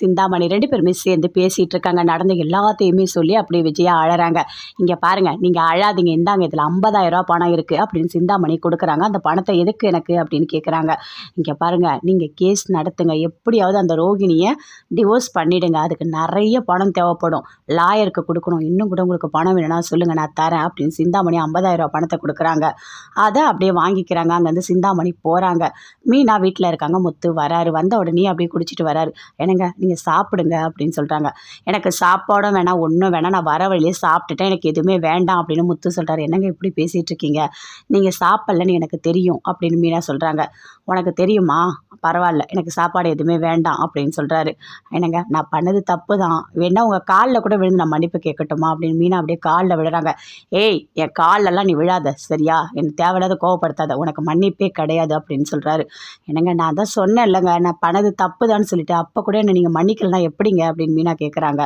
சிந்தாமணி ரெண்டு பேருமே சேர்ந்து பேசிகிட்டு இருக்காங்க நடந்த எல்லாத்தையுமே சொல்லி அப்படியே விஜயா அழறாங்க. இங்கே பாருங்கள் நீங்கள் அழாதீங்க. இந்தாங்க இதில் ஐம்பதாயிரம் ரூபா பணம் இருக்குது அப்படின்னு சிந்தாமணி கொடுக்குறாங்க. அந்த பணத்தை எதுக்கு எனக்கு அப்படின்னு கேட்குறாங்க இங்கே பாருங்கள் நீங்கள் கேஸ் நடத்துங்க. எப்படியாவது அந்த ரோகிணியை டிவோர்ஸ் பண்ணிவிடுங்க அதுக்கு நிறைய பணம் தேவைப்படும். லாயருக்கு கொடுக்கணும். இன்னும் கூட உங்களுக்கு பணம் வேணும்னா சொல்லுங்கள் நான் தரேன் அப்படின்னு சிந்தாமணி ஐம்பதாயிரம் ரூபா பணத்தை கொடுக்குறாங்க. அதை அப்படியே வாங்கிக்கிறாங்க. அங்கேருந்து சிந்தாமணி போகிறாங்க மீனா வீட்டில் இருக்காங்க. முத்து வராரு. வந்த உடனே அப்படியே குடிச்சிட்டு வராரு. என்னங்க நீங்கள் சாப்பிடுங்க அப்படின்னு சொல்கிறாங்க எனக்கு சாப்பாடும் வேணாம் ஒன்றும் வேணாம். நான் வர வழியே சாப்பிட்டுட்டேன். எனக்கு எதுவுமே வேண்டாம் அப்படின்னு முத்து சொல்கிறார் என்னங்க இப்படி பேசிகிட்டு இருக்கீங்க? நீங்கள் சாப்பிட்லன்னு எனக்கு தெரியும் அப்படின்னு மீனா சொல்கிறாங்க உனக்கு தெரியுமா? பரவாயில்ல. எனக்கு சாப்பாடு எதுவுமே வேண்டாம் அப்படின்னு சொல்கிறாரு என்னங்க? நான் பண்ணது தப்பு தான் வேணா உங்கள் காலில் கூட விழுந்து நான் மன்னிப்பு கேட்கட்டுமா? அப்படின்னு மீனா அப்படியே காலில் விழுறாங்க. ஏய் என் காலெல்லாம் நீ விழாத சரியா? எனக்கு தேவையில்லாத கோவப்படுத்தாத. உனக்கு மன்னிப்பே கிடையாது அப்படின்னு சொல்கிறாரு என்னங்க நான் தான் சொன்னேன் இல்லைங்க நான் பண்ணது தப்பு தான் சொல்லிட்டு அப்போ கூட என்ன நீங்கள் மன்னிக்கலனா எப்படிங்க? அப்படின்னு மீனா கேட்குறாங்க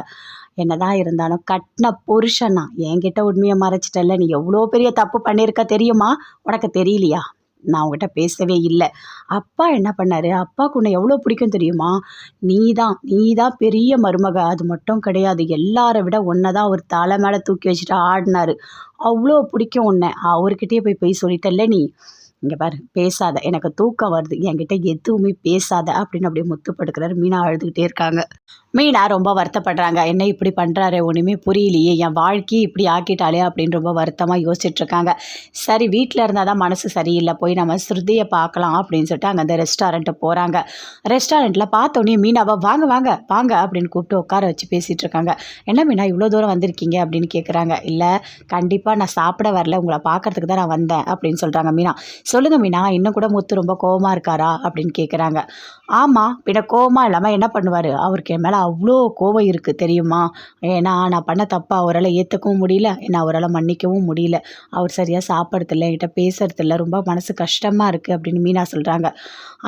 என்னதான் இருந்தாலும் கட்டின புருஷனா என்கிட்ட உண்மையை மறைச்சிட்டல நீ எவ்வளோ பெரிய தப்பு பண்ணியிருக்க தெரியுமா? உனக்கு தெரியலையா? நான் உங்ககிட்ட பேசவே இல்லை. அப்பா என்ன பண்ணாரு? அப்பாவுக்கு உன்னை எவ்வளோ பிடிக்கும் தெரியுமா? நீ தான் நீ தான் பெரிய மருமக. அது மட்டும் கிடையாது. எல்லாரை விட உன்னை தான் ஒரு தலை மேலே தூக்கி வச்சுட்டு ஆடினாரு. அவ்வளோ பிடிக்கும் உன்னை. அவர்கிட்டயே போய் போய் சொல்லிட்டல்ல நீ? இங்கே பாரு பேசாத. எனக்கு தூக்கம் வருது. என்கிட்ட எதுவுமே பேசாத அப்படின்னு அப்படியே முத்து படுக்கிறாரு மீனா அழுதுகிட்டே இருக்காங்க. மீனா ரொம்ப வருத்தப்படுறாங்க. என்ன இப்படி பண்ணுறாரு ஒன்றுமே புரியலையே. என் வாழ்க்கையை இப்படி ஆக்கிட்டாலே அப்படின்னு ரொம்ப வருத்தமாக யோசிச்சுட்ருக்காங்க சரி வீட்டில் இருந்தால் தான் மனசு சரியில்லை. போய் நம்ம ஸ்ருதியை பார்க்கலாம் அப்படின்னு சொல்லிட்டு அங்கே அந்த ரெஸ்டாரண்ட்டு போகிறாங்க ரெஸ்டாரண்ட்டில் பார்த்தோன்னே மீனாவை வாங்க வாங்க வாங்க அப்படின்னு கூப்பிட்டு உட்கார வச்சு பேசிகிட்டு இருக்காங்க. என்ன மீனா இவ்வளோ தூரம் வந்திருக்கீங்க? அப்படின்னு கேட்குறாங்க இல்லை கண்டிப்பாக நான் சாப்பிட வரல. உங்களை பார்க்கறதுக்கு தான் நான் வந்தேன் அப்படின்னு சொல்கிறாங்க மீனா. சொல்லுங்கள் மீனா இன்னும் கூட முத்து ரொம்ப கோவமாக இருக்காரா? அப்படின்னு கேட்குறாங்க ஆமாம் பின்ன கோவமாக இல்லாமல் என்ன பண்ணுவார்? அவருக்கு என் மேலே அவ்வளோ கோவம் இருக்குது தெரியுமா? ஏன்னா நான் பண்ண தப்பா அவரால் ஏற்றுக்கவும் முடியல. என்னை அவரால் மன்னிக்கவும் முடியல. அவர் சரியாக சாப்பிட்றதில்ல என்கிட்ட பேசுறதில்ல. ரொம்ப மனசு கஷ்டமாக இருக்குது அப்படின்னு மீனா சொல்கிறாங்க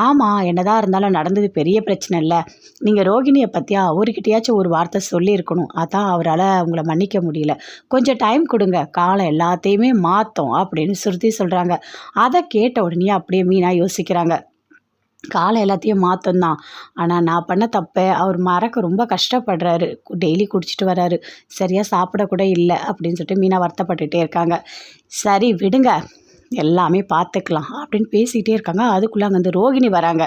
ஆமாம் என்னதான் இருந்தாலும் நடந்தது பெரிய பிரச்சனை இல்லை. நீங்கள் ரோகிணியை பற்றியா அவர்கிட்டயாச்சும் ஒரு வார்த்தை சொல்லியிருக்கணும். அதான் அவரால் உங்களை மன்னிக்க முடியல. கொஞ்சம் டைம் கொடுங்க. காலம் எல்லாத்தையுமே மாற்றும் அப்படின்னு சுருதி சொல்கிறாங்க அதை கேட்ட உடனே அப்படியே மீனா யோசிக்கிறாங்க. காலை எல்லாத்தையும் மாற்றும் தான் ஆனால் நான் பண்ண தப்பை அவர் மறக்க ரொம்ப கஷ்டப்படுறாரு. டெய்லி குடிச்சிட்டு வராரு. சரியாக சாப்பிடக்கூட இல்லை அப்படின்னு சொல்லிட்டு மீனா வருத்தப்பட்டுகிட்டே இருக்காங்க. சரி விடுங்க. எல்லாமே பார்த்துக்கலாம் அப்படின்னு பேசிக்கிட்டே இருக்காங்க. அதுக்குள்ளே அங்கே வந்து ரோகிணி வராங்க.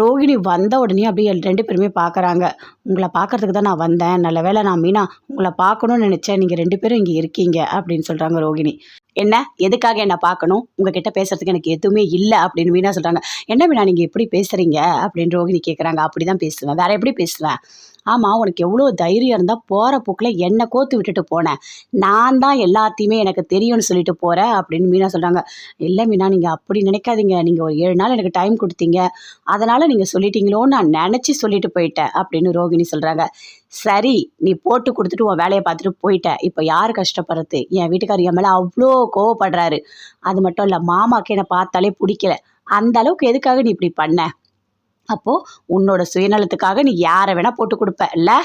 ரோகிணி வந்த உடனே அப்படியே ரெண்டு பேருமே பார்க்குறாங்க. உங்களை பார்க்கறதுக்கு தான் நான் வந்தேன். நல்ல வேளை நான் மீனா உங்களை பார்க்கணும்னு நினச்சேன். நீங்கள் ரெண்டு பேரும் இங்கே இருக்கீங்க அப்படின்னு சொல்கிறாங்க ரோகிணி. என்ன? எதுக்காக என்னை பார்க்கணும்? உங்ககிட்ட பேசுறதுக்கு எனக்கு எதுவுமே இல்லை அப்படின்னு மீனா சொல்கிறாங்க என்ன மீனா நீங்கள் எப்படி பேசுகிறீங்க அப்படின்னு ரோகிணி கேட்குறாங்க அப்படி தான் பேசுவேன். வேறு எப்படி பேசுவேன்? ஆமாம் உனக்கு எவ்வளோ தைரியம் இருந்தால் போகிற போக்கில் என்னை கோத்து விட்டுட்டு போனேன் நான் தான் எல்லாத்தையுமே எனக்கு தெரியும்னு சொல்லிட்டு போகிறேன் அப்படின்னு மீனா சொல்கிறாங்க இல்லை மீனா நீங்கள் அப்படி நினைக்காதீங்க. நீங்கள் ஒரு ஏழு நாள் எனக்கு டைம் கொடுத்தீங்க. அதனால் நீங்கள் சொல்லிட்டீங்களோன்னு நான் நினச்சி சொல்லிட்டு போயிட்டேன் அப்படின்னு ரோகிணி சொல்கிறாங்க சரி நீ போட்டு கொடுத்துட்டு உன் வேலையை பார்த்துட்டு போயிட்ட. இப்போ யார் கஷ்டப்படுறது? என் வீட்டுக்காரர் என் மேலே அவ்வளோ கோவப்படுறாரு. அது மட்டும் இல்லை மாமாக்கு என்னை பார்த்தாலே பிடிக்கல. அந்த அளவுக்கு எதுக்காக நீ இப்படி பண்ண? அப்போது உன்னோட சுயநலத்துக்காக நீ யாரை வேணால் போட்டு கொடுப்ப. இல்லை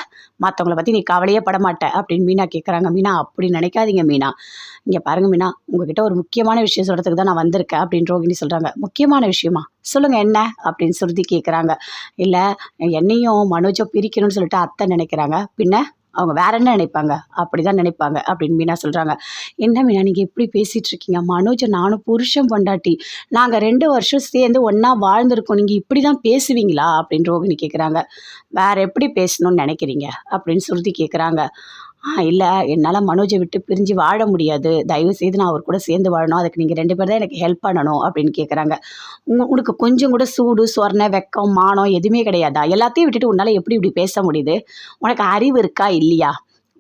மற்றவங்கள பற்றி நீ கவலையே பட மாட்ட அப்படின்னு மீனா கேட்குறாங்க மீனா அப்படி நினைக்காதீங்க மீனா. இங்கே பாருங்க மீனா உங்ககிட்ட ஒரு முக்கியமான விஷயம் சொல்கிறதுக்கு தான் நான் வந்திருக்கேன் அப்படின்னு ரோகிணி சொல்கிறாங்க முக்கியமான விஷயமா? சொல்லுங்கள் என்ன? அப்படின்னு சுருதி கேட்குறாங்க இல்லை என்னையும் மனோஜோ பிரிக்கணும்னு சொல்லிட்டு அத்தை நினைக்கிறாங்க. பின்ன? அவங்க வேற என்ன நினைப்பாங்க? அப்படி தான் நினைப்பாங்க அப்படின்னு மீனா சொல்கிறாங்க என்ன மீனா நீங்கள் எப்படி பேசிகிட்டு இருக்கீங்க? மனோஜ் நானும் புருஷன் பொண்டாட்டி. நாங்கள் ரெண்டு வருஷம் சேர்ந்து ஒன்றா வாழ்ந்துருக்கோம். நீங்கள் இப்படி தான் பேசுவீங்களா? அப்படின்னு ரோகிணி கேட்குறாங்க வேற எப்படி பேசணும்னு நினைக்கிறீங்க? அப்படின்னு சுருதி கேட்குறாங்க ஆ இல்லை. என்னால் மனோஜை விட்டு பிரிஞ்சு வாழ முடியாது. தயவு செய்து நான் அவர் கூட சேர்ந்து வாழணும். அதுக்கு நீங்கள் ரெண்டு பேர் தான் எனக்கு ஹெல்ப் பண்ணணும் அப்படின்னு கேட்குறாங்க உங்க உனக்கு கொஞ்சம் கூட சூடு சொர்ண வெக்கம் மானம் எதுவுமே கிடையாதா? எல்லாத்தையும் விட்டுட்டு உன்னால் எப்படி இப்படி பேச முடியுது? உனக்கு அறிவு இருக்கா? இல்லையா?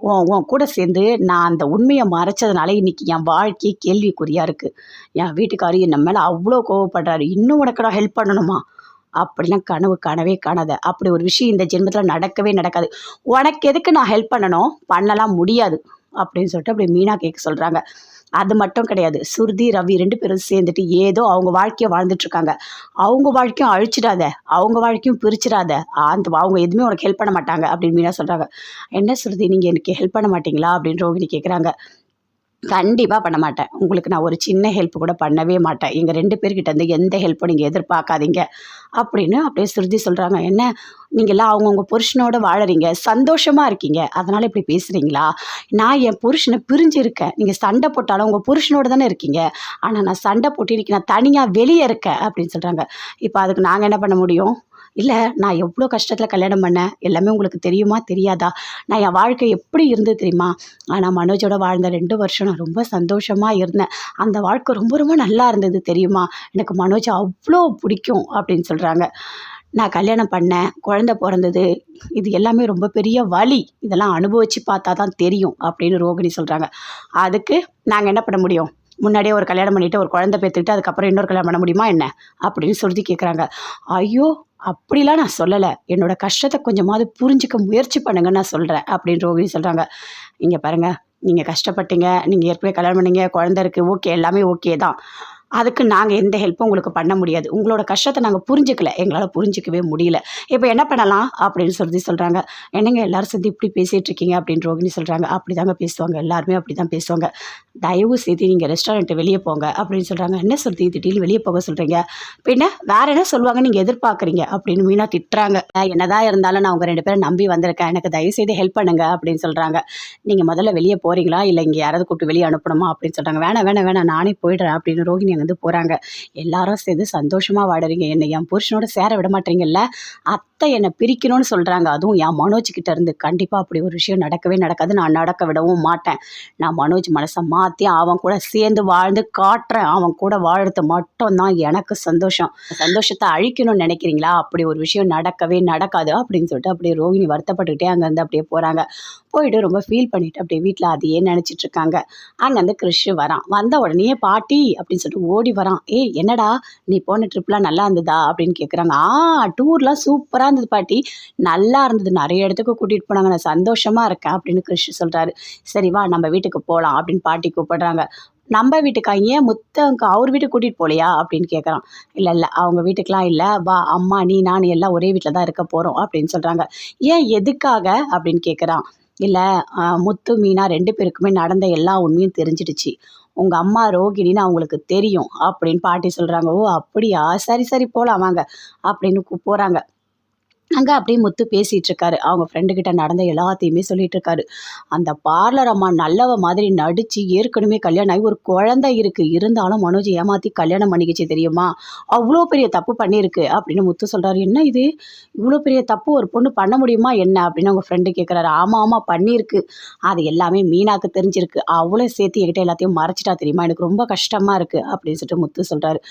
உன் உன் கூட சேர்ந்து நான் அந்த உண்மையை மறைச்சதுனால இன்னைக்கு என் வாழ்க்கையே கேள்விக்குறியாக இருக்குது என் வீட்டுக்காரர் என்ன மேலே அவ்வளோ கோவப்படுறாரு. இன்னும் உனக்கு நான் ஹெல்ப் பண்ணணுமா? அப்படிலாம் கனவு கனவே காணாத. அப்படி ஒரு விஷயம் இந்த ஜென்மத்தில் நடக்கவே நடக்காது. உனக்கு எதுக்கு நான் ஹெல்ப் பண்ணணும்? பண்ணலாம் முடியாது. அப்படின்னு சொல்லிட்டு அப்படி மீனா கேட்க சொல்கிறாங்க அது மட்டும் கிடையாது. சுருதி ரவி ரெண்டு பேரும் சேர்ந்துட்டு ஏதோ அவங்க வாழ்க்கையை வாழ்ந்துட்டுருக்காங்க அவங்க வாழ்க்கையும் அழிச்சிடாத. அவங்க வாழ்க்கையும் பிரிச்சிடாத. அந்த அவங்க எதுவுமே உனக்கு ஹெல்ப் பண்ண மாட்டாங்க அப்படின்னு மீனா சொல்கிறாங்க என்ன சுருதி நீங்கள் எனக்கு ஹெல்ப் பண்ண மாட்டீங்களா? அப்படின்னு ரோகிணி கேட்குறாங்க கண்டிப்பாக பண்ண மாட்டேன். உங்களுக்கு நான் ஒரு சின்ன ஹெல்ப் கூட பண்ணவே மாட்டேன். எங்கள் ரெண்டு பேர்கிட்ட இருந்து எந்த ஹெல்ப்பும் நீங்கள் எதிர்பார்க்காதீங்க. அப்படின்னு அப்படியே சுருதி சொல்கிறாங்க என்ன? நீங்கள்லாம் அவங்கவுங்க புருஷனோட வாழறீங்க. சந்தோஷமாக இருக்கீங்க. அதனால் இப்படி பேசுகிறீங்களா நான் என் புருஷனை பிரிஞ்சு இருக்கேன் நீங்கள் சண்டை போட்டாலும் உங்கள் புருஷனோட தானே இருக்கீங்க. ஆனால் நான் சண்டை போட்டு இன்றைக்கி நான் தனியாக வெளியே இருக்கேன். அப்படின்னு சொல்கிறாங்க இப்போ அதுக்கு நாங்கள் என்ன பண்ண முடியும்? இல்லை நான் எவ்வளோ கஷ்டத்தில் கல்யாணம் பண்ணேன்? எல்லாமே உங்களுக்கு தெரியுமா? தெரியாதா? நான் என் வாழ்க்கை எப்படி இருந்தது தெரியுமா? ஆனால் மனோஜோட வாழ்ந்த ரெண்டு வருஷம் நான் ரொம்ப சந்தோஷமாக இருந்தேன். அந்த வாழ்க்கை ரொம்ப ரொம்ப நல்லா இருந்தது தெரியுமா? எனக்கு மனோஜ் அவ்வளோ பிடிக்கும் அப்படின்னு சொல்கிறாங்க நான் கல்யாணம் பண்ணேன். குழந்த பிறந்தது. இது எல்லாமே ரொம்ப பெரிய வலி. இதெல்லாம் அனுபவித்து பார்த்தா தான் தெரியும் அப்படின்னு ரோகிணி சொல்கிறாங்க அதுக்கு நாங்கள் என்ன பண்ண முடியும்? முன்னாடியே ஒரு கல்யாணம் பண்ணிவிட்டு ஒரு குழந்தை பெற்றுக்கிட்டு அதுக்கப்புறம் இன்னொரு கல்யாணம் பண்ண முடியுமா என்ன? அப்படின்னு சொல்லி கேட்குறாங்க ஐயோ அப்படிலாம் நான் சொல்லலை. என்னோட கஷ்டத்தை கொஞ்சமாவது புரிஞ்சுக்க முயற்சி பண்ணுங்கன்னு நான் சொல்கிறேன் அப்படின்னு ரோகிணி சொல்கிறாங்க இங்கே பாருங்கள் நீங்கள் கஷ்டப்பட்டீங்க நீங்கள் ஏற்கனவே கல்யாணம் பண்ணீங்க குழந்த இருக்குது ஓகே எல்லாமே ஓகே தான். அதுக்கு நாங்கள் எந்த ஹெல்ப்பும் உங்களுக்கு பண்ண முடியாது. உங்களோட கஷ்டத்தை நாங்கள் புரிஞ்சுக்கல. எங்களால் புரிஞ்சிக்கவே முடியல. இப்போ என்ன பண்ணலாம்? அப்படின்னு சொல்லி சொல்கிறாங்க என்னங்க எல்லாரும் சேர்ந்து இப்படி பேசிகிட்டு இருக்கீங்க அப்படின்னு ரோகிணி சொல்கிறாங்க அப்படி தாங்க பேசுவாங்க. எல்லாருமே அப்படி தான் பேசுவாங்க. தயவு செய்து நீங்கள் ரெஸ்டாரண்ட்டு வெளியே போங்க அப்படின்னு சொல்கிறாங்க என்ன சொல்லி திடீர்னு வெளியே போக சொல்கிறீங்க பின்ன வேற என்ன சொல்லுவாங்க நீங்கள் எதிர்பார்க்குறீங்க? அப்படின்னு மீனா திட்டுறாங்க. என்னதான் இருந்தாலும் நான் உங்கள் ரெண்டு பேரும் நம்பி வந்திருக்கேன். எனக்கு தயவு செய்து ஹெல்ப் பண்ணுங்க. அப்படின்னு சொல்கிறாங்க நீங்கள் முதல்ல வெளியே போகிறீங்களா இல்லை இங்கே யாராவது கூப்பிட்டு வெளியே அனுப்பணுமா? அப்படின்னு சொல்கிறாங்க வேணாம் வேணாம் வேணாம். நானே போயிடுறேன். அப்படின்னு ரோகிணி அங்கேருந்து போகிறாங்க எல்லாரும் சேர்ந்து சந்தோஷமாக வாடுறீங்க. என்னை என் புருஷனோட சேர விட மாட்டீங்கல்ல? அத்தை என்னை பிரிக்கணும்னு சொல்கிறாங்க அதுவும் என் மனோஜ் கிட்ட இருந்து கண்டிப்பாக அப்படி ஒரு விஷயம் நடக்கவே நடக்காது. நான் நடக்க விடவும் மாட்டேன். நான் மனோஜ் மனசை மாற்றி அவன் கூட சேர்ந்து வாழ்ந்து காட்டுறேன். அவன் கூட வாழ்றது மட்டும்தான் எனக்கு சந்தோஷம். சந்தோஷத்தை அழிக்கணும்னு நினைக்கிறீங்களா? அப்படி ஒரு விஷயம் நடக்கவே நடக்காது அப்படின்னு சொல்லிட்டு அப்படியே ரோஹிணி வருத்தப்பட்டுக்கிட்டே அங்கேருந்து அப்படியே போகிறாங்க போயிட்டு ரொம்ப ஃபீல் பண்ணிட்டு அப்படியே வீட்டில் அதையே நினச்சிட்டு இருக்காங்க. அங்கேருந்து கிறிஷ் வரான். வந்த உடனே பாட்டி அப்படின்னு சொல்லிட்டு ஓடி வரான். ஏய் என்னடா? நீ போன ட்ரிப்லாம் நல்லா இருந்ததா? அப்படின்னு கேட்குறாங்க ஆ டூர்லாம் சூப்பராக இருந்தது பாட்டி. நல்லா இருந்தது. நிறைய இடத்துக்கு கூட்டிகிட்டு போனாங்க. நான் சந்தோஷமாக இருக்கேன் அப்படின்னு கிறிஷ் சொல்கிறாரு சரி வா நம்ம வீட்டுக்கு போகலாம் அப்படின்னு பாட்டி கூப்பிடுறாங்க. நம்ம வீட்டுக்கா? ஏன் முத்தவங்க அவர் வீட்டுக்கு கூட்டிகிட்டு போகலையா அப்படின்னு கேட்குறான் இல்லை இல்லை அவங்க வீட்டுக்கெலாம் இல்லை. வா அம்மா நீ நான் எல்லாம் ஒரே வீட்டில் தான் இருக்க போகிறோம் அப்படின்னு சொல்கிறாங்க ஏன் எதுக்காக? அப்படின்னு கேட்குறான் இல்லை முத்து மீனா ரெண்டு பேருக்குமே நடந்த எல்லா உண்மையும் தெரிஞ்சிடுச்சு. உங்கள் அம்மா ரோகிணின்னு அவங்களுக்கு தெரியும் அப்படின்னு பாட்டி சொல்கிறாங்க ஓ அப்படியா? சரி சரி போகலாம் வாங்க அப்படின்னு போகிறாங்க அங்கே அப்படியே முத்து பேசிகிட்டு இருக்காரு அவங்க ஃப்ரெண்டு கிட்ட நடந்த எல்லாத்தையுமே சொல்லிட்டு இருக்காரு அந்த பார்லர் அம்மா நல்லவ மாதிரி நடித்து ஏற்கனவே கல்யாணம் ஆகி ஒரு குழந்தை இருக்குது இருந்தாலும் மனோஜ் ஏமாற்றி கல்யாணம் பண்ணிக்கிச்சு தெரியுமா? அவ்வளோ பெரிய தப்பு பண்ணியிருக்கு அப்படின்னு முத்து சொல்கிறாரு என்ன இது? இவ்வளோ பெரிய தப்பு ஒரு பொண்ணு பண்ண முடியுமா என்ன? அப்படின்னு அவங்க ஃப்ரெண்டு கேட்குறாரு ஆமாம் ஆமாம் பண்ணியிருக்கு. அது எல்லாமே மீனாக்கு தெரிஞ்சிருக்கு. அவ்வளோ சேர்த்து என்கிட்ட எல்லாத்தையும் மறைச்சிட்டா தெரியுமா? எனக்கு ரொம்ப கஷ்டமாக இருக்குது அப்படின்னு சொல்லிட்டு முத்து சொல்கிறாரு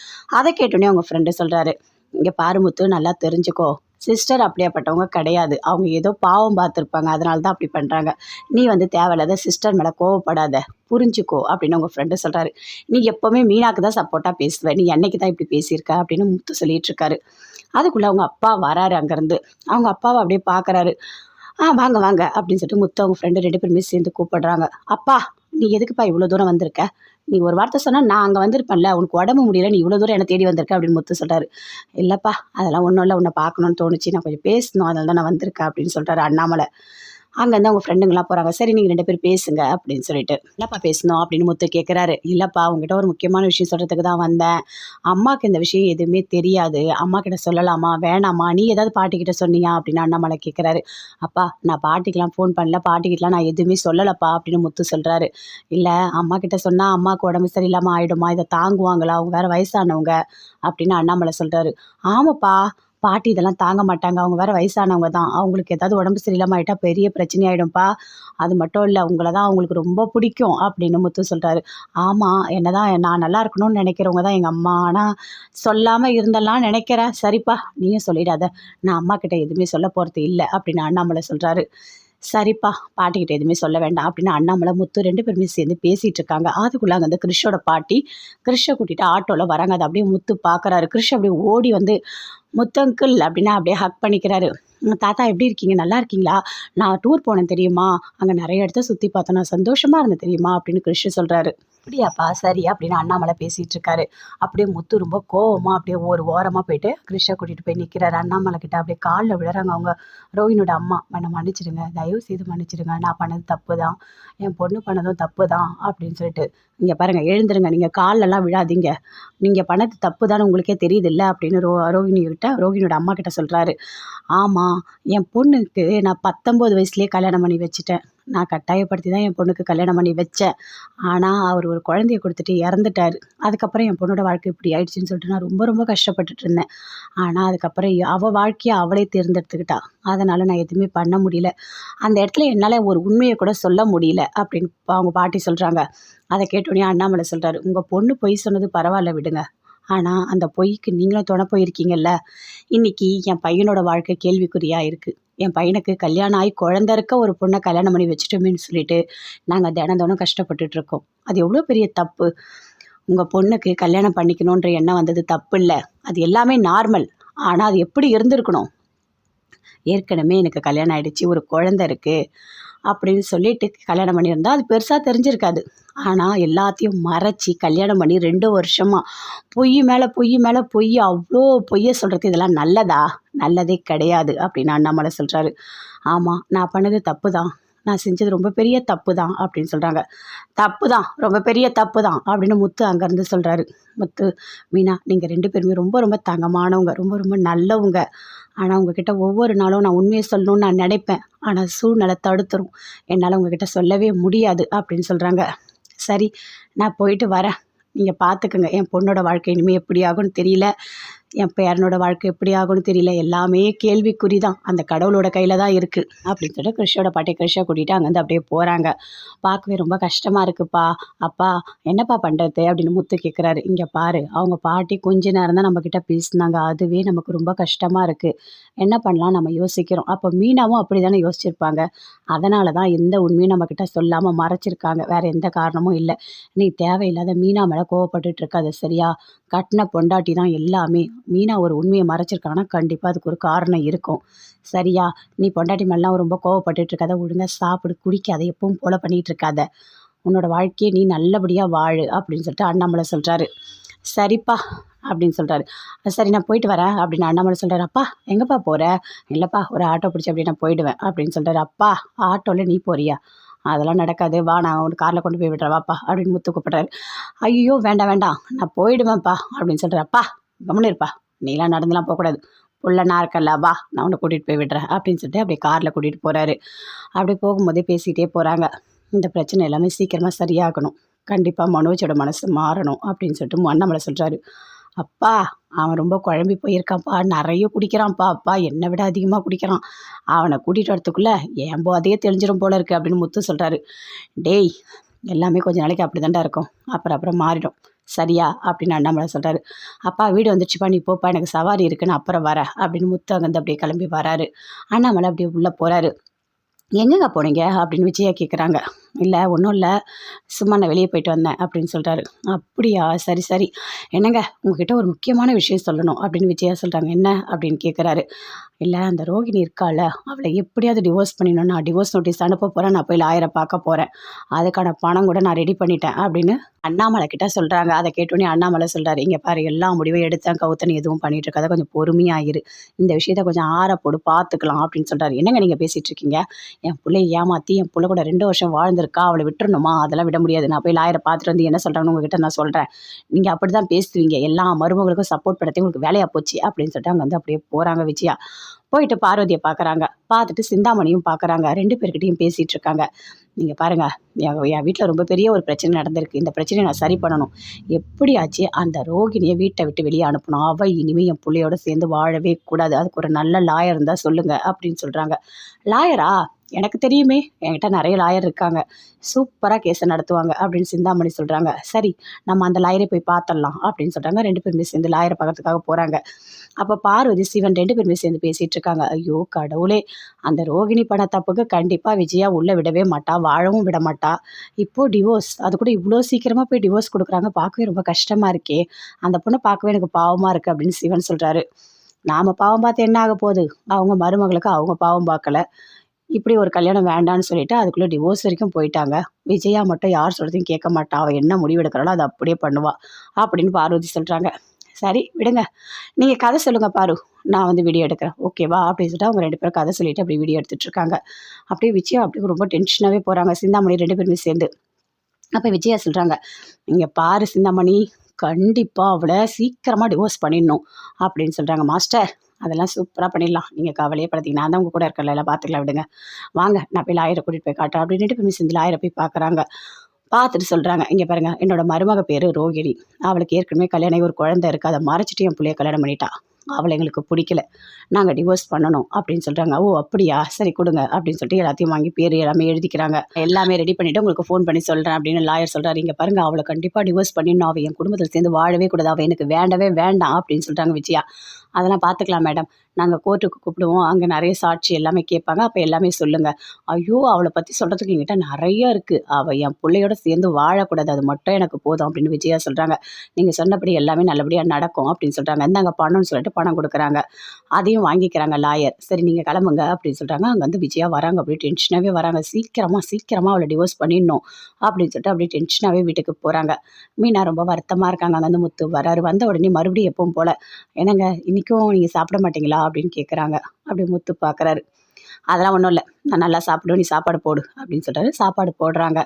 அதை கேட்டோன்னே அவங்க ஃப்ரெண்டு சொல்கிறாரு இங்கே பாரு முத்து நல்லா தெரிஞ்சுக்கோ. சிஸ்டர் அப்படியாப்பட்டவங்க கிடையாது. அவங்க ஏதோ பாவம் பார்த்துருப்பாங்க. அதனால தான் அப்படி பண்ணுறாங்க நீ வந்து தேவையில்லாத சிஸ்டர் மேலே கோவப்படாத. புரிஞ்சுக்கோ அப்படின்னு உங்கள் ஃப்ரெண்டு சொல்கிறாரு நீ எப்போவுமே மீனாக்கு தான் சப்போர்ட்டாக பேசுவ. நீ என்னைக்கு தான் இப்படி பேசியிருக்க அப்படின்னு முத்து சொல்லிட்டு இருக்காரு. அதுக்குள்ளே அவங்க அப்பா வராரு அங்கேருந்து. அவங்க அப்பாவை அப்படியே பார்க்குறாரு ஆ வாங்க வாங்க அப்படின்னு சொல்லிட்டு முத்து அவங்க ஃப்ரெண்டு ரெண்டு பேருமே சேர்ந்து கூப்பிடுறாங்க. அப்பா நீ எதுக்குப்பா இவ்வளோ தூரம் வந்திருக்க? நீ ஒரு வார்த்தை சொன்னால் நான் அங்கே வந்திருப்பேன்ல உனக்கு உடம்பு முடியல நீ இவ்வளோ தூரம் என்னை தேடி வந்திருக்க அப்படின்னு முத்து சொல்கிறாரு இல்லைப்பா அதெல்லாம் ஒன்றும் இல்லை உன்னை பார்க்கணுன்னு தோணுச்சு நான் கொஞ்சம் பேசணும் அதனால தான் நான் வந்திருக்கேன் அப்படின்னு சொல்கிறாரு அண்ணாமலை. அங்கேருந்து அவங்க ஃப்ரெண்டுங்களாம் போகிறாங்க சரி நீங்கள் ரெண்டு பேரும் பேசுங்க அப்படின்னு சொல்லிட்டு. இல்லைப்பா பேசணும் அப்படின்னு முத்து கேட்குறாரு இல்லைப்பா உங்ககிட்ட ஒரு முக்கியமான விஷயம் சொல்கிறதுக்கு தான் வந்தேன். அம்மாவுக்கு இந்த விஷயம் எதுவுமே தெரியாது. அம்மா கிட்ட சொல்லலாமா? வேணாமா? நீ ஏதாவது பாட்டிக்கிட்ட சொன்னியா? அப்படின்னு அண்ணாமலை கேட்குறாரு அப்பா நான் பாட்டிக்கெலாம் ஃபோன் பண்ணல. பாட்டிக்கிட்டலாம் நான் எதுவுமே சொல்லலப்பா அப்படின்னு முத்து சொல்கிறாரு இல்லை அம்மா கிட்ட சொன்னால் அம்மாவுக்கு உடம்பு சரியில்லாமல் ஆகிடுமா இதை தாங்குவாங்களா? அவங்க வேறு வயசானவங்க அப்படின்னு அண்ணாமலை சொல்கிறாரு ஆமாப்பா பாட்டி இதெல்லாம் தாங்க மாட்டாங்க. அவங்க வேறு வயசானவங்க தான். அவங்களுக்கு ஏதாவது உடம்பு சரியில்லாமல் ஆகிட்டா பெரிய பிரச்சனையாயிடும்ப்பா அது மட்டும் இல்லை உங்களை தான் அவங்களுக்கு ரொம்ப பிடிக்கும் அப்படின்னு முத்து சொல்கிறாரு ஆமாம் என்ன தான் நான் நல்லா இருக்கணும்னு நினைக்கிறவங்க தான் எங்கள் அம்மா. ஆனால் சொல்லாமல் இருந்தெல்லாம் நினைக்கிறேன். சரிப்பா நீயும் சொல்லிடாத. நான் அம்மா கிட்ட எதுவுமே சொல்ல போகிறது இல்லை அப்படின்னு அண்ணாமலை சொல்கிறாரு சரிப்பா பாட்டிக்கிட்ட எதுவுமே சொல்ல வேண்டாம் அப்படின்னு அண்ணாமலை முத்து ரெண்டு பேருமே சேர்ந்து பேசிகிட்டு இருக்காங்க அதுக்குள்ளே அங்கே வந்து கிறிஷோட பாட்டி கிறிஷை கூட்டிகிட்டு ஆட்டோவில் வராங்க. அதை அப்படியே முத்து பார்க்குறாரு கிறிஷ் அப்படியே ஓடி வந்து முத்தங்கிள் அப்படின்னா அப்படியே ஹக் பண்ணிக்கிறாரு. தாத்தா எப்படி இருக்கீங்க? நல்லா இருக்கீங்களா? நான் டூர் போனேன் தெரியுமா? அங்கே நிறைய இடத்த சுற்றி பார்த்தோன்னா நான் சந்தோஷமாக இருந்தேன் தெரியுமா? அப்படின்னு கிறிஷ் சொல்கிறாரு அப்படியாப்பா? சரி அப்படின்னு அண்ணாமலை பேசிகிட்டு இருக்காரு அப்படியே முத்து ரொம்ப கோவமாக அப்படியே ஒரு ஓரமாக போயிட்டு கிருஷ்ணா கூட்டிகிட்டு போய் நிற்கிறாரு அண்ணாமலை கிட்ட அப்படியே காலில் விழுறாங்க அவங்க. ரோஹினோட அம்மா என்னை மன்னிச்சிடுங்க. தயவு செய்து மன்னிச்சிடுங்க. நான் பண்ணது தப்பு தான் என் பொண்ணு பண்ணதும் தப்பு தான் அப்படின்னு சொல்லிட்டு இங்கே பாருங்கள் எழுந்துருங்க. நீங்கள் கால்லெல்லாம் விழாதீங்க. நீங்கள் பண்ணது தப்பு தான் உங்களுக்கே தெரியுதில்ல? அப்படின்னு ரோ ரோஹிணி கிட்ட ரோஹிணியோட அம்மா கிட்ட சொல்கிறாரு ஆமாம் என் பொண்ணுக்கு நான் பத்தொம்போது வயசுலேயே கல்யாணம் பண்ணி வச்சுட்டேன். நான் கட்டாயப்படுத்தி தான் என் பொண்ணுக்கு கல்யாணம் பண்ணி வச்சேன். ஆனால் அவர் ஒரு குழந்தைய கொடுத்துட்டு இறந்துட்டார். அதுக்கப்புறம் என் பொண்ணோட வாழ்க்கை இப்படி ஆயிடுச்சுன்னு சொல்லிட்டு நான் ரொம்ப ரொம்ப கஷ்டப்பட்டுட்டு இருந்தேன். ஆனால் அதுக்கப்புறம் அவள் வாழ்க்கையை அவளே தேர்ந்தெடுத்துக்கிட்டா. அதனால் நான் எதுவுமே பண்ண முடியல. அந்த இடத்துல என்னால் ஒரு உண்மையை கூட சொல்ல முடியல அப்படின்னு அவங்க பாட்டி சொல்கிறாங்க அதை கேட்டோடனே அண்ணாமலை சொல்கிறாரு உங்கள் பொண்ணு பொய் சொன்னது பரவாயில்ல விடுங்க. ஆனால் அந்த பொய்க்கு நீங்களும் துணை போயிருக்கீங்கல்ல? இன்னைக்கு என் பையனோட வாழ்க்கை கேள்விக்குறியாக இருக்குது என் பையனுக்கு கல்யாணம் ஆகி குழந்த இருக்க ஒரு பொண்ணை கல்யாணம் பண்ணி வச்சுட்டோமேனு சொல்லிட்டு நாங்கள் தினம் தினம் கஷ்டப்பட்டுட்ருக்கோம் அது எவ்வளோ பெரிய தப்பு? உங்கள் பொண்ணுக்கு கல்யாணம் பண்ணிக்கணுன்ற எண்ணம் வந்தது தப்பு இல்லை அது எல்லாமே நார்மல். ஆனால் அது எப்படி இருந்திருக்கணும்? ஏற்கனவே எனக்கு கல்யாணம் ஆகிடுச்சி ஒரு குழந்த இருக்குது அப்படின்னு சொல்லிட்டு கல்யாணம் பண்ணியிருந்தா அது பெருசாக தெரிஞ்சிருக்காது. ஆனால் எல்லாத்தையும் மறைச்சி கல்யாணம் பண்ணி ரெண்டு வருஷமாக பொய் மேலே பொய் மேலே பொய் அவ்வளோ பொய்யை சொல்கிறது இதெல்லாம் நல்லதா? நல்லதே கிடையாது அப்படின்னு அண்ணாமலை சொல்கிறாரு ஆமாம் நான் பண்ணது தப்பு தான் நான் செஞ்சது ரொம்ப பெரிய தப்பு தான் அப்படின்னு சொல்கிறாங்க தப்பு தான் ரொம்ப பெரிய தப்பு தான் அப்படின்னு முத்து அங்கேருந்து சொல்கிறாரு முத்து மீனா நீங்கள் ரெண்டு பேருமே ரொம்ப ரொம்ப தங்கமானவங்க ரொம்ப ரொம்ப நல்லவங்க. ஆனால் உங்ககிட்ட ஒவ்வொரு நாளும் நான் உண்மையை சொல்லணும்னு நான் நினைப்பேன். ஆனால் சூழ்நிலை தடுத்துரும். என்னால் உங்ககிட்ட சொல்லவே முடியாது அப்படின்னு சொல்கிறாங்க சரி நான் போயிட்டு வரேன். நீங்கள் பார்த்துக்குங்க என் பொண்ணோட வாழ்க்கை இனிமேல் எப்படி ஆகும்னு தெரியல. என் பேரனோட வாழ்க்கை எப்படி ஆகும்னு தெரியல. எல்லாமே கேள்விக்குறி தான். அந்த கடவுளோட கையில் தான் இருக்குது அப்படின்னு சொல்லிட்டு கிருஷியோட பாட்டி கிருஷியை கூட்டிகிட்டு அங்கேருந்து அப்படியே போகிறாங்க பார்க்கவே ரொம்ப கஷ்டமாக இருக்குப்பா. அப்பா என்னப்பா பண்ணுறது அப்படின்னு முத்து கேட்குறாரு இங்கே பாரு அவங்க பாட்டி கொஞ்ச நேரம் தான் நம்மக்கிட்ட பேசினாங்க. அதுவே நமக்கு ரொம்ப கஷ்டமாக இருக்குது என்ன பண்ணலாம்? நம்ம யோசிக்கிறோம். அப்போ மீனாவும் அப்படி தானே யோசிச்சிருப்பாங்க. அதனால தான் எந்த உண்மையும் நம்மக்கிட்ட சொல்லாமல் மறைச்சிருக்காங்க. வேறு எந்த காரணமும் இல்லை. நீ தேவையில்லாத மீனா மேலே கோவப்பட்டுட்டு இருக்காது சரியா? கட்டின பொண்டாட்டி தான் எல்லாமே. மீனா ஒரு உண்மையை மறைச்சிருக்காங்கன்னா கண்டிப்பாக அதுக்கு ஒரு காரணம் இருக்கும். சரியா? நீ பொண்டாட்டி மேலாம் ரொம்ப கோவப்பட்டுட்டு இருக்காத ஒழுங்காக சாப்பிடு குடிக்காத எப்பவும் போல பண்ணிகிட்டு இருக்காத உன்னோட வாழ்க்கையை நீ நல்லபடியாக வாழு அப்படின்னு சொல்லிட்டு அண்ணாமலை சொல்கிறாரு சரிப்பா அப்படின்னு சொல்கிறாரு சரி நான் போயிட்டு வரேன் அப்படின்னு அண்ணாமலை சொல்கிறாரு அப்பா எங்கேப்பா போகிற இல்லைப்பா ஒரு ஆட்டோ பிடிச்சி அப்படி நான் போயிடுவேன் அப்படின்னு சொல்கிறாரு அப்பா ஆட்டோவில் நீ போறியா? அதெல்லாம் நடக்காது. வா நான் உன் காரில் கொண்டு போய் விடுறேன் வாப்பா அப்படின்னு முத்து கூப்பிட்றாரு. ஐயோ வேண்டாம் வேண்டாம். நான் போயிடுவேன்ப்பா அப்படின்னு சொல்கிறேன் அப்பா கம்முன்னு இருப்பா. நீலாம் நடந்துலாம் போகக்கூடாது. புள்ளனா நான் இருக்கல வா நான் உன்னை கூட்டிகிட்டு போய் விடுறேன் அப்படின்னு சொல்லிட்டு அப்படியே காரில் கூட்டிகிட்டு போகிறாரு அப்படி போகும்போதே பேசிகிட்டே போகிறாங்க இந்த பிரச்சனை எல்லாமே சீக்கிரமாக சரியாகணும். கண்டிப்பாக மனோஜோட மனசு மாறணும் அப்படின்னு சொல்லிட்டு அண்ணாமலை சொல்கிறாரு அப்பா அவன் ரொம்ப குழம்பி போயிருக்கான்ப்பா நிறைய குடிக்கிறான்ப்பா அப்பா என்னை விட அதிகமாக குடிக்கிறான். அவனை கூட்டிகிட்டு வரத்துக்குள்ளே என் போதையே தெளிஞ்சிடும் போல இருக்குது அப்படின்னு முத்து சொல்கிறாரு டேய் எல்லாமே கொஞ்ச நாளைக்கு அப்படி தாண்டா இருக்கும். அப்புறம் அப்புறம் மாறிடும். சரியா? அப்படின்னு அண்ணாமலை சொல்கிறாரு அப்பா வீடு வந்துடுச்சுப்பா நீ போப்பா எனக்கு சவாரி இருக்குன்னு அப்புறம் வர அப்படின்னு முத்து அங்கேருந்து அப்படியே கிளம்பி வராரு. அண்ணாமலை அப்படியே உள்ளே போகிறாரு எங்கேங்க போனீங்க? அப்படின்னு விஜயா கேட்குறாங்க இல்லை ஒன்றும் இல்லை. சும்மா நான் வெளியே போயிட்டு வந்தேன் அப்படின்னு சொல்கிறாரு அப்படியா? சரி சரி. என்னங்க? உங்ககிட்ட ஒரு முக்கியமான விஷயம் சொல்லணும் அப்படின்னு விஜயா சொல்கிறாங்க என்ன? அப்படின்னு கேட்குறாரு இல்லை அந்த ரோகிணி இருக்கால அவளை எப்படியாவது டிவோர்ஸ் பண்ணிடணும். நான் டிவோர்ஸ் நோட்டீஸ் அனுப்ப போகிறேன் நான் போய் லாயரை பார்க்க போகிறேன் அதுக்கான பணம் கூட நான் ரெடி பண்ணிட்டேன் அப்படின்னு அண்ணாமலை கிட்ட சொல்கிறாங்க அதை கேட்டோன்னே அண்ணாமலை சொல்கிறாரு இங்கே பாரு எல்லா முடிவும் எடுத்தேன். கவுத்தன் எதுவும் பண்ணிட்டு இருக்காத. கொஞ்சம் பொறுமையாயிரு இந்த விஷயத்த கொஞ்சம் ஆற போடு. பார்த்துக்கலாம் அப்படின்னு சொல்கிறாரு என்னங்க நீங்கள் பேசிகிட்டு இருக்கீங்க? என் பிள்ளைய ஏமாற்றி என் பிள்ளை கூட ரெண்டு வருஷம் வாழ்ந்திருக்கா அவளை விட்டுறணுமா? அதெல்லாம் விட முடியாது. நான் போய் லாயரை பார்த்துட்டு வந்து என்ன சொல்கிறாங்கன்னு உங்ககிட்ட நான் சொல்கிறேன் நீங்கள் அப்படி தான் பேசுவீங்க. எல்லா மருமகளுக்கும் சப்போர்ட் பண்ணி உங்களுக்கு வேலையாக போச்சு அப்படின்னு சொல்லிட்டு அங்கே வந்து அப்படியே போகிறாங்க விஜயா. போயிட்டு பார்வதியை பார்க்குறாங்க. பார்த்துட்டு சிந்தாமணியும் பார்க்குறாங்க. ரெண்டு பேர்கிட்டையும் பேசிகிட்டு இருக்காங்க. நீங்கள் பாருங்கள் என் என் வீட்டில் ரொம்ப பெரிய ஒரு பிரச்சனை நடந்திருக்கு. இந்த பிரச்சனையை நான் சரி பண்ணணும். எப்படியாச்சு அந்த ரோகிணியை வீட்டை விட்டு வெளியே அனுப்பணும். அவள் இனிமேல் என் பிள்ளையோட சேர்ந்து வாழவே கூடாது. அதுக்கு ஒரு நல்ல லாயர் இருந்தால் சொல்லுங்கள் அப்படின்னு சொல்கிறாங்க லாயரா எனக்கு தெரியுமே என்கிட்ட நிறைய லாயர் இருக்காங்க. சூப்பராக கேஸை நடத்துவாங்க அப்படின்னு சிந்தாமணி சொல்கிறாங்க சரி நம்ம அந்த லாயரை போய் பார்த்துடலாம் அப்படின்னு சொல்கிறாங்க ரெண்டு பேருமே சேர்ந்து லாயரை பார்க்கறதுக்காக போகிறாங்க அப்போ பார்வதி சிவன் ரெண்டு பேருமே சேர்ந்து பேசிகிட்டு இருக்காங்க. ஐயோ கடவுளே அந்த ரோகிணி பண்ண தப்புக்கு கண்டிப்பாக விஜயா உள்ளே விடவே மாட்டா வாழவும் விட மாட்டா. இப்போது டிவோர்ஸ் அது கூட இவ்வளோ சீக்கிரமாக போய் டிவோர்ஸ் கொடுக்குறாங்க. பார்க்கவே ரொம்ப கஷ்டமாக இருக்கே. அந்த பொண்ணை பார்க்கவே எனக்கு பாவமாக இருக்குது அப்படின்னு சிவன் சொல்கிறாரு நாம் பாவம் பார்த்து என்ன ஆக போகுது? அவங்க மருமகளுக்கு அவங்க பாவம் பார்க்கல. இப்படி ஒரு கல்யாணம் வேண்டான்னு சொல்லிட்டு அதுக்குள்ளே டிவோர்ஸ் வரைக்கும் போயிட்டாங்க. விஜயா மட்டும் யார் சொல்கிறதையும் கேட்க மாட்டா. அவள் என்ன முடிவு எடுக்கிறாளோ அதை அப்படியே பண்ணுவா அப்படின்னு பார்வதி சொல்கிறாங்க சரி விடுங்க. நீங்கள் கதை சொல்லுங்கள் பாரு. நான் வந்து வீடியோ எடுக்கிறேன். ஓகேவா அப்படின்னு சொல்லிட்டு அவங்க ரெண்டு பேரும் கதை சொல்லிட்டு அப்படி வீடியோ எடுத்துகிட்டு இருக்காங்க. அப்படியே விஜயா அப்படியே ரொம்ப டென்ஷனாகவே போகிறாங்க சிந்தாமணி ரெண்டு பேருமே சேர்ந்து. அப்போ விஜயா சொல்கிறாங்க இங்கே பாரு சிந்தாமணி கண்டிப்பாக அவளை சீக்கிரமாக டிவோர்ஸ் பண்ணிடணும். அப்படின்னு சொல்கிறாங்க மாஸ்டர் அதெல்லாம் சூப்பராக பண்ணிடலாம். நீங்கள் கவலையே படுத்தீங்க நான் தான் உங்கள் கூட இருக்கல எல்லாம் பார்த்துக்கலாம் விடுங்க. வாங்க நான் போய் லாயரை கூட்டிகிட்டு போய் காட்டுறேன். அப்படின்ட்டு போய் மிஸ் இந்த லாயரை போய் பார்க்குறாங்க பார்த்துட்டு சொல்கிறாங்க இங்கே பாருங்கள் என்னோட மருமக பேர் ரோகிணி. அவளுக்கு ஏற்கனவே கல்யாணம் ஒரு குழந்தை இருக்குது அதை மறைச்சிட்டு என் பிள்ளைய கல்யாணம் பண்ணிட்டா. அவளை எங்களுக்கு பிடிக்கல. நாங்கள் டிவோர்ஸ் பண்ணணும் அப்படின்னு சொல்கிறாங்க ஓ அப்படியா? சரி கொடுங்க அப்படின்னு சொல்லிட்டு எல்லாத்தையும் வாங்கி பேர் எல்லாமே எழுதிக்கிறாங்க. எல்லாமே ரெடி பண்ணிவிட்டு உங்களுக்கு ஃபோன் பண்ணி சொல்கிறேன் அப்படின்னு லாயர் சொல்கிறாரு இங்கே பாருங்கள் அவளை கண்டிப்பாக டிவோர்ஸ் பண்ணிடணும். அவள் என் குடும்பத்தில் சேர்ந்து வாழவே கூடாது. அவள் எனக்கு வேண்டவே வேண்டாம் அப்படின்னு சொல்கிறாங்க விஜயா. அதெல்லாம் பார்த்துக்கலாம் மேடம் நாங்கள் கோர்ட்டுக்கு கூப்பிடுவோம். அங்கே நிறைய சாட்சி எல்லாமே கேட்பாங்க. அப்போ எல்லாமே சொல்லுங்கள் ஐயோ அவளை பற்றி சொல்கிறதுக்கு என்கிட்ட நிறைய இருக்குது அவள் என் பிள்ளையோட சேர்ந்து வாழக்கூடாது. அது மட்டும் எனக்கு போதும் அப்படின்னு விஜயா சொல்கிறாங்க நீங்கள் சொன்னபடி எல்லாமே நல்லபடியாக நடக்கும் அப்படின்னு சொல்கிறாங்க இந்தாங்க பணம்னு சொல்லிட்டு பணம் கொடுக்குறாங்க. அதையும் வாங்கிக்கிறாங்க லாயர் சரி நீங்கள் கிளம்புங்க அப்படின்னு சொல்கிறாங்க அங்கே வந்து விஜயா வராங்க. அப்படியே டென்ஷனாகவே வராங்க. சீக்கிரமாக சீக்கிரமாக அவளை டிவோர்ஸ் பண்ணிடணும் அப்படின்னு சொல்லிட்டு அப்படியே டென்ஷனாகவே வீட்டுக்கு போகிறாங்க மீனா ரொம்ப வருத்தமாக இருக்காங்க. அங்கே வந்து முத்து வராரு. வந்த உடனே மறுபடியும் எப்பவும் போல் என்னங்க இன்றைக்கும் நீங்கள் சாப்பிட மாட்டீங்களா அப்படின்னு கேட்குறாங்க அப்படி முத்து பார்க்குறாரு அதெல்லாம் ஒன்றும் இல்லை. நான் நல்லா சாப்பிடுவேன். நீ சாப்பாடு போடு அப்படின்னு சொல்கிறாரு சாப்பாடு போடுறாங்க.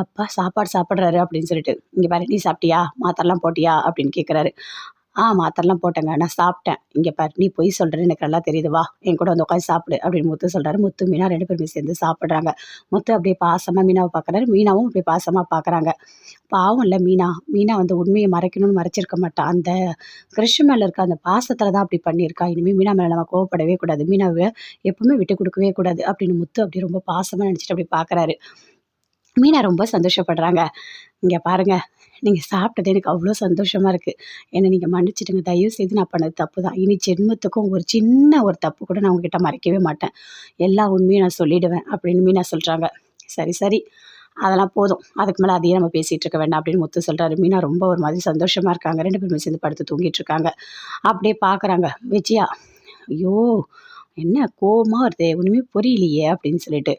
அப்பா சாப்பாடு சாப்பிட்றாரு அப்படின்னு சொல்லிட்டு இங்கே பாரு நீ சாப்பிட்டியா? மாத்திரலாம் போட்டியா? அப்படின்னு கேட்குறாரு ஆ மாத்திரலாம் போட்டேங்க. நான் சாப்பிட்டேன். இங்கே பாரு நீ பொய் சொல்கிற எனக்கு நல்லா தெரியுது வா. என் கூட வந்து உட்காந்து சாப்பிடு அப்படின்னு முத்து சொல்கிறாரு முத்து மீனா ரெண்டு பேருமே சேர்ந்து சாப்பிட்றாங்க. முத்து அப்படியே பாசமாக மீனாவை பார்க்குறாரு மீனாவும் அப்படியே பாசமாக பார்க்குறாங்க பாவம் இல்லை மீனா. மீனா வந்து உண்மையை மறைக்கணும்னு மறைச்சிருக்க மாட்டான் அந்த கிருஷ்ண மேலே இருக்க அந்த பாசத்தில் தான் அப்படி பண்ணியிருக்கா. இனிமேல் மீனா மேலே நம்ம கோவப்படவே கூடாது. மீனாவை எப்பவுமே விட்டு கொடுக்கவே கூடாது அப்படின்னு முத்து அப்படியே ரொம்ப பாசமாக நினச்சிட்டு அப்படி பார்க்குறாரு மீனா ரொம்ப சந்தோஷப்படுறாங்க. இங்கே பாருங்கள் நீங்கள் சாப்பிட்டது எனக்கு அவ்வளோ சந்தோஷமாக இருக்குது என்னை நீங்கள் மன்னிச்சிடுங்க தயவு செய்து நான் பண்ணது தப்பு தான் இனி ஜென்மத்துக்கும் ஒரு சின்ன ஒரு தப்பு கூட நான் உங்ககிட்ட மறைக்கவே மாட்டேன். எல்லா உண்மையும் நான் சொல்லிடுவேன் அப்படின்னு மீனா சொல்கிறாங்க சரி சரி. அதெல்லாம் போதும். அதுக்கு மேலே அதையே நம்ம பேசிகிட்டு இருக்க வேண்டாம் அப்படின்னு முத்து சொல்கிறாரு மீனா ரொம்ப ஒரு மாதிரி சந்தோஷமாக இருக்காங்க. ரெண்டு பேருமே சேர்ந்து படுத்து தூங்கிட்டு இருக்காங்க. அப்படியே பார்க்குறாங்க விஜயா ஐயோ என்ன கோவமாக வருது? ஒன்றுமே புரியலையே? அப்படின்னு சொல்லிட்டு.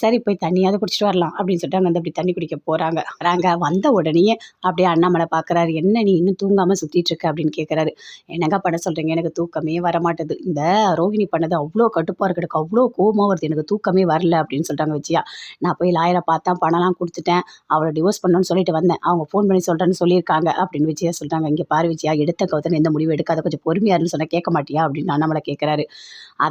சரி போய் தண்ணியாவது குடிச்சிட்டு வரலாம் அப்படின்னு சொல்லிட்டு அங்கே வந்து அப்படி தண்ணி குடிக்க போகிறாங்க வராங்க. வந்த உடனே அப்படியே அண்ணாமலை பார்க்குறாரு என்ன நீ இன்னும் தூங்காமல் சுற்றிட்டு இருக்க? அப்படின்னு கேட்குறாரு என்னங்க பண்ண சொல்கிறீங்க எனக்கு தூக்கமே வர மாட்டுது இந்த ரோகிணி பண்ணது அவ்வளோ கட்டுப்பாக இருக்கு. எனக்கு அவ்வளோ கோவமாக வருது. எனக்கு தூக்கமே வரல அப்படின்னு சொல்கிறாங்க விஜயா. நான் போய் லாயரை பார்த்தேன் பணம்லாம் கொடுத்துட்டேன். அவளை டிவோர்ஸ் பண்ணணும்னு சொல்லிட்டு வந்தேன். அவங்க ஃபோன் பண்ணி சொல்கிறேன்னு சொல்லியிருக்காங்க அப்படின்னு விஜயா சொல்கிறாங்க இங்கே பாரு விஜயா எடுத்த கவுத்தன் எந்த முடிவு எடுக்காத. கொஞ்சம் பொறுமையாருன்னு சொன்னால் கேட்க மாட்டியா? அப்படின்னு அண்ணாமலை கேட்குறாரு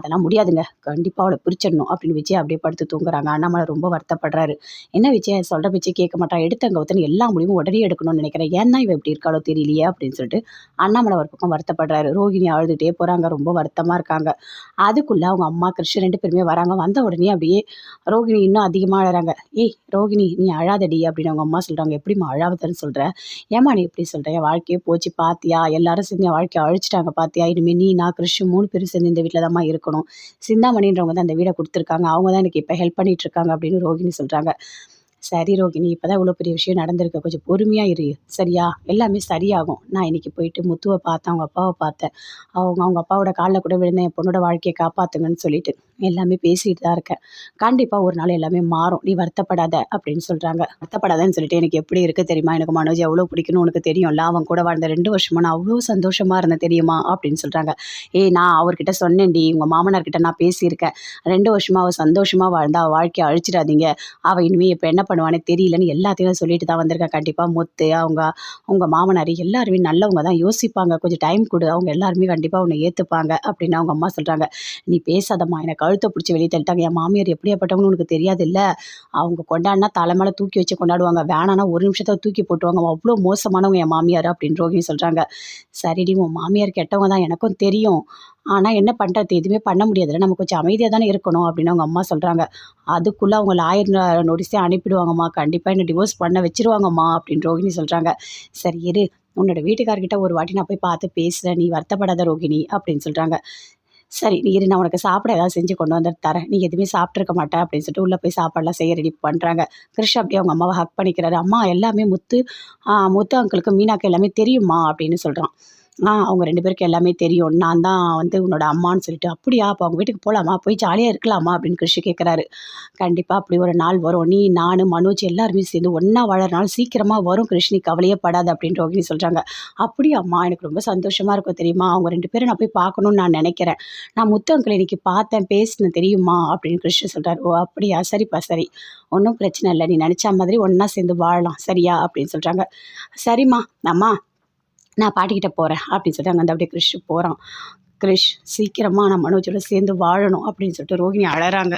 அதெல்லாம் முடியாதுங்க. கண்டிப்பாக அவளை பிரிச்சிடணும் அப்படின்னு விஜய் அப்படியே படுத்து தூங்குறாங்க. அண்ணாமலை ரொம்ப வருத்தப்படுறாரு. என்ன விஜய் சொல்கிற விஜய் கேட்க மாட்டான் அங்கே ஒருத்தன் எல்லா முடிவும் உடனே எடுக்கணும்னு நினைக்கிறேன். ஏன்னா இவன் இப்படி இருக்காளோ தெரியலையே அப்படின்னு சொல்லிட்டு அண்ணாமலை ஒரு பக்கம் வருத்தப்படுறாரு. ரோகிணி அழுதுகிட்டே போகிறாங்க ரொம்ப வருத்தமாக இருக்காங்க. அதுக்குள்ளே அவங்க அம்மா கிருஷ்ணன் ரெண்டு பேருமே வராங்க. வந்த உடனே அப்படியே ரோகிணி இன்னும் அதிகமாக அழகிறாங்க ஏய் ரோகிணி நீ அழாதடி அப்படின்னு அவங்க அம்மா சொல்கிறாங்க எப்படிம்மா அழாவதுன்னு சொல்கிற ஏமா நீ எப்படி சொல்கிற என் வாழ்க்கையே போச்சு. பார்த்தியா எல்லாரும் சேர்ந்து என் வாழ்க்கையை அழிச்சிட்டாங்க. பார்த்தியா இனிமேல் நீ நான் கிருஷ்ணன் மூணு பேரும் சேர்ந்து இந்த வீட்டில் தான் இருக்கணும். சிந்தாமணின்றவங்க தான் அந்த வீடை கொடுத்துருக்காங்க. அவங்க தான் எனக்கு இப்போ ஹெல்ப் பண்ணிட்டு இருக்காங்க அப்படின்னு ரோகிணி சொல்கிறாங்க சரி ரோகிணி இப்போ தான் இவ்வளோ பெரிய விஷயம் நடந்திருக்கு. கொஞ்சம் பொறுமையாக இரு. சரியா? எல்லாமே சரியாகும். நான் இன்னைக்கு போயிட்டு முத்துவை பார்த்தேன் அவங்க அப்பாவை பார்த்தேன். அவங்க அவங்க அப்பாவோட காலில் கூட விழுந்தேன். என் பொண்ணோட வாழ்க்கையை காப்பாற்றுங்கன்னு சொல்லிட்டு எல்லாமே பேசிகிட்டு தான் இருக்கேன். கண்டிப்பாக ஒரு நாள் எல்லாமே மாறும். நீ வருத்தப்படாத அப்படின்னு சொல்கிறாங்க வருத்தப்படாதன்னு சொல்லிட்டு எனக்கு எப்படி இருக்குது தெரியுமா? எனக்கு மனோஜ் எவ்வளோ பிடிக்கணும் உனக்கு தெரியும்ல? அவன் கூட வாழ்ந்த ரெண்டு வருஷமா நான் அவ்வளோ சந்தோஷமாக இருந்தேன் தெரியுமா? அப்படின்னு சொல்கிறாங்க ஏய் நான் அவர்கிட்ட சொன்னேன்டி. உங்கள் மாமனார்கிட்ட நான் பேசியிருக்கேன். ரெண்டு வருஷமாக அவள் சந்தோஷமாக வாழ்ந்தா அவள் வாழ்க்கையை அழிச்சிடாதீங்க. அவள் இனிமேல் இப்போ என்ன பண்ணுவானே தெரியலன்னு எல்லாத்தையும் சொல்லிட்டு தான் வந்திருக்கேன் கண்டிப்பாக முத்து அவங்க அவங்க மாமனார் எல்லாருமே நல்லவங்க தான். யோசிப்பாங்க. கொஞ்சம் டைம் கொடு. அவங்க எல்லாருமே கண்டிப்பாக உன்னை ஏற்றுப்பாங்க அப்படின்னு அவங்க அம்மா சொல்கிறாங்க நீ பேசாதம்மா. எனக்கு கழுத்தை பிடிச்சி வெளியே தள்ளிட்டாங்க. என் மாமியார் எப்படியாப்பட்டவங்கன்னு உனக்கு தெரியாது இல்லை அவங்க கொண்டாடினா தலை மேலே தூக்கி வச்சு கொண்டாடுவாங்க. வேணான்னா ஒரு நிமிஷத்தை தூக்கி போட்டுருவாங்க. அவ்வளோ மோசமானவங்க என் மாமியார் அப்படின்னு ரோகிணி சொல்கிறாங்க சரிடி உன் மாமியார் கெட்டவங்க தான் எனக்கும் தெரியும். ஆனால் என்ன பண்ணுறது எதுவுமே பண்ண முடியாதுல்ல. நம்ம கொஞ்சம் அமைதியாக தானே இருக்கணும் அப்படின்னு அவங்க அம்மா சொல்கிறாங்க அதுக்குள்ளே அவங்க லாயர் நோட்டீஸே அனுப்பிடுவாங்கம்மா. கண்டிப்பாக என்ன டிவோர்ஸ் பண்ண வச்சுருவாங்கம்மா அப்படின்னு ரோகிணி சொல்கிறாங்க சரி இரு. உன்னோட வீட்டுக்காரர்கிட்ட ஒரு வாட்டி நான் போய் பார்த்து பேசுகிறேன் நீ வருத்தப்படாத ரோகிணி அப்படின்னு சொல்கிறாங்க சரி நீ இரு நான் உனக்கு சாப்பிட ஏதாவது செஞ்சு கொண்டு வந்து தரேன். நீ எதுவுமே சாப்பிட்ருக்க மாட்டேன் அப்படின்னு சொல்லிட்டு உள்ளே போய் சாப்பாடெலாம் செய்ய ரெடி பண்ணுறாங்க கிருஷ் அப்படியே அவங்க அம்மாவை ஹக் பண்ணிக்கிறாரு. அம்மா எல்லாமே முத்து முத்து அங்கிளுக்கு மீனாக்கு எல்லாமே தெரியுமா அப்படின்னு சொல்கிறான் ஆ அவங்க ரெண்டு பேருக்கு எல்லாமே தெரியும். நான் தான் வந்து உன்னோட அம்மான்னு சொல்லிட்டு அப்படியா அப்போ அவங்க வீட்டுக்கு போகலாமா போய் ஜாலியாக இருக்கலாமா? அப்படின்னு கிருஷி கேட்குறாரு கண்டிப்பாக அப்படி ஒரு நாள் வரும். நீ நான் மனோஜ் எல்லாருமே சேர்ந்து ஒன்றா வாழற சீக்கிரமாக வரும் கிருஷ்ணி. கவலையே படாது அப்படின்னு ரோகிணி சொல்கிறாங்க அப்படியா அம்மா எனக்கு ரொம்ப சந்தோஷமாக இருக்கும் தெரியுமா? அவங்க ரெண்டு பேரும் நான் போய் பார்க்கணுன்னு நான் நினைக்கிறேன். நான் முத்து அங்கிள் இன்னைக்கு பார்த்தேன் பேசினேன் தெரியுமா? அப்படின்னு கிருஷ்ணி சொல்கிறார் ஓ அப்படியா? சரிப்பா சரி. ஒன்றும் பிரச்சனை இல்லை. நீ நினச்ச மாதிரி ஒன்றா சேர்ந்து வாழலாம். சரியா? அப்படின்னு சொல்கிறாங்க சரிம்மா அம்மா நான் பாட்டிக்கிட்ட போகிறேன் அப்படின்னு சொல்லிட்டு அங்கே அப்படியே கிறிஷ் போகிறான் கிரிஷ் சீக்கிரமாக நான் மனோஜோட சேர்ந்து வாழணும் அப்படின்னு சொல்லிட்டு ரோகிணி அழறாங்க.